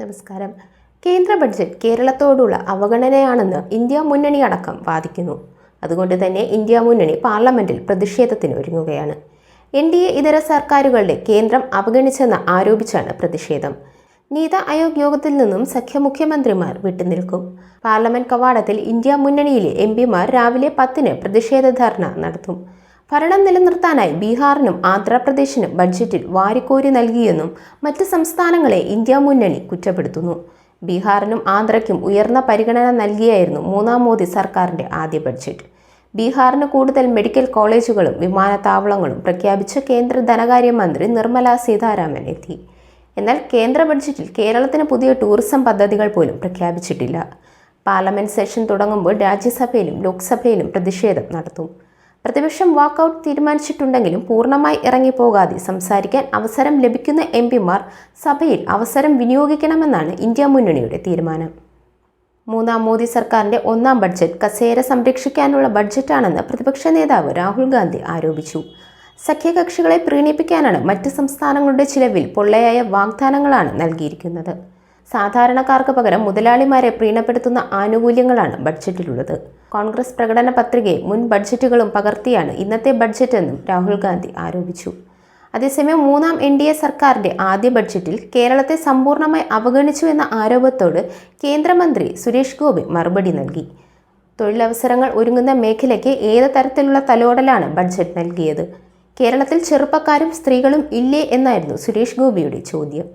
നമസ്കാരം. കേന്ദ്ര budget കേരളത്തോടുള്ള അവഗണനയാണെന്ന് India മുന്നണി അടക്കം വാദിക്കുന്നു. അതുകൊണ്ട് തന്നെ ഇന്ത്യ മുന്നണി പാർലമെന്റിൽ പ്രതിഷേധത്തിന് ഒരുങ്ങുകയാണ്. എൻ ഡി എ ഇതര സർക്കാരുകളുടെ കേന്ദ്രം അവഗണിച്ചെന്ന് ആരോപിച്ചാണ് പ്രതിഷേധം. നീത ആയോഗ് യോഗത്തിൽ നിന്നും സഖ്യ മുഖ്യമന്ത്രിമാർ വിട്ടുനിൽക്കും. പാർലമെന്റ് കവാടത്തിൽ ഇന്ത്യ മുന്നണിയിലെ എം പിമാർ രാവിലെ പത്തിന് പ്രതിഷേധ ധർണ നടത്തും. ഭരണം നിലനിർത്താനായി ബീഹാറിനും ആന്ധ്രാപ്രദേശിനും ബഡ്ജറ്റിൽ വാരിക്കോരി നൽകിയെന്നും മറ്റ് സംസ്ഥാനങ്ങളെ ഇന്ത്യ മുന്നണി കുറ്റപ്പെടുത്തുന്നു. ബീഹാറിനും ആന്ധ്രയ്ക്കും ഉയർന്ന പരിഗണന നൽകിയായിരുന്നു മൂന്നാം മോദി സർക്കാരിന്റെ ആദ്യ ബഡ്ജറ്റ്. ബീഹാറിന് കൂടുതൽ മെഡിക്കൽ കോളേജുകളും വിമാനത്താവളങ്ങളും പ്രഖ്യാപിച്ച കേന്ദ്ര ധനകാര്യമന്ത്രി നിർമ്മല സീതാരാമൻ എത്തി. എന്നാൽ കേന്ദ്ര ബഡ്ജറ്റിൽ കേരളത്തിന് പുതിയ ടൂറിസം പദ്ധതികൾ പോലും പ്രഖ്യാപിച്ചിട്ടില്ല. പാർലമെന്റ് സെഷൻ തുടങ്ങുമ്പോൾ രാജ്യസഭയിലും ലോക്സഭയിലും പ്രതിഷേധം നടത്തും. പ്രതിപക്ഷം വാക്കൌട്ട് തീരുമാനിച്ചിട്ടുണ്ടെങ്കിലും പൂർണമായി ഇറങ്ങിപ്പോകാതെ സംസാരിക്കാൻ അവസരം ലഭിക്കുന്ന എം പിമാർ സഭയിൽ അവസരം വിനിയോഗിക്കണമെന്നാണ് ഇന്ത്യ മുന്നണിയുടെ തീരുമാനം. മൂന്നാം മോദി സർക്കാരിന്റെ ഒന്നാം ബഡ്ജറ്റ് കസേര സംരക്ഷിക്കാനുള്ള ബഡ്ജറ്റാണെന്ന് പ്രതിപക്ഷ നേതാവ് രാഹുൽ ഗാന്ധി ആരോപിച്ചു. സഖ്യകക്ഷികളെ പ്രീണിപ്പിക്കാനാണ് മറ്റ് സംസ്ഥാനങ്ങളുടെ ചിലവിൽ പൊള്ളയായ വാഗ്ദാനങ്ങളാണ് നൽകിയിരിക്കുന്നത്. സാധാരണക്കാർക്ക് പകരം മുതലാളിമാരെ പ്രീണപ്പെടുത്തുന്ന ആനുകൂല്യങ്ങളാണ് ബഡ്ജറ്റിലുള്ളത്. കോൺഗ്രസ് പ്രകടന പത്രികയെ മുൻ ബഡ്ജറ്റുകളും പകർത്തിയാണ് ഇന്നത്തെ ബഡ്ജറ്റെന്നും രാഹുൽ ഗാന്ധി ആരോപിച്ചു. അതേസമയം മൂന്നാം എൻ ഡി എ സർക്കാരിന്റെ ആദ്യ ബഡ്ജറ്റിൽ കേരളത്തെ സമ്പൂർണമായി അവഗണിച്ചു എന്ന ആരോപത്തോട് കേന്ദ്രമന്ത്രി സുരേഷ് ഗോപി മറുപടി നൽകി. തൊഴിലവസരങ്ങൾ ഒരുങ്ങുന്ന മേഖലയ്ക്ക് ഏത് തരത്തിലുള്ള തലോടലാണ് ബഡ്ജറ്റ് നൽകിയത്? കേരളത്തിൽ ചെറുപ്പക്കാരും സ്ത്രീകളും ഇല്ലേ എന്നായിരുന്നു സുരേഷ് ഗോപിയുടെ ചോദ്യം.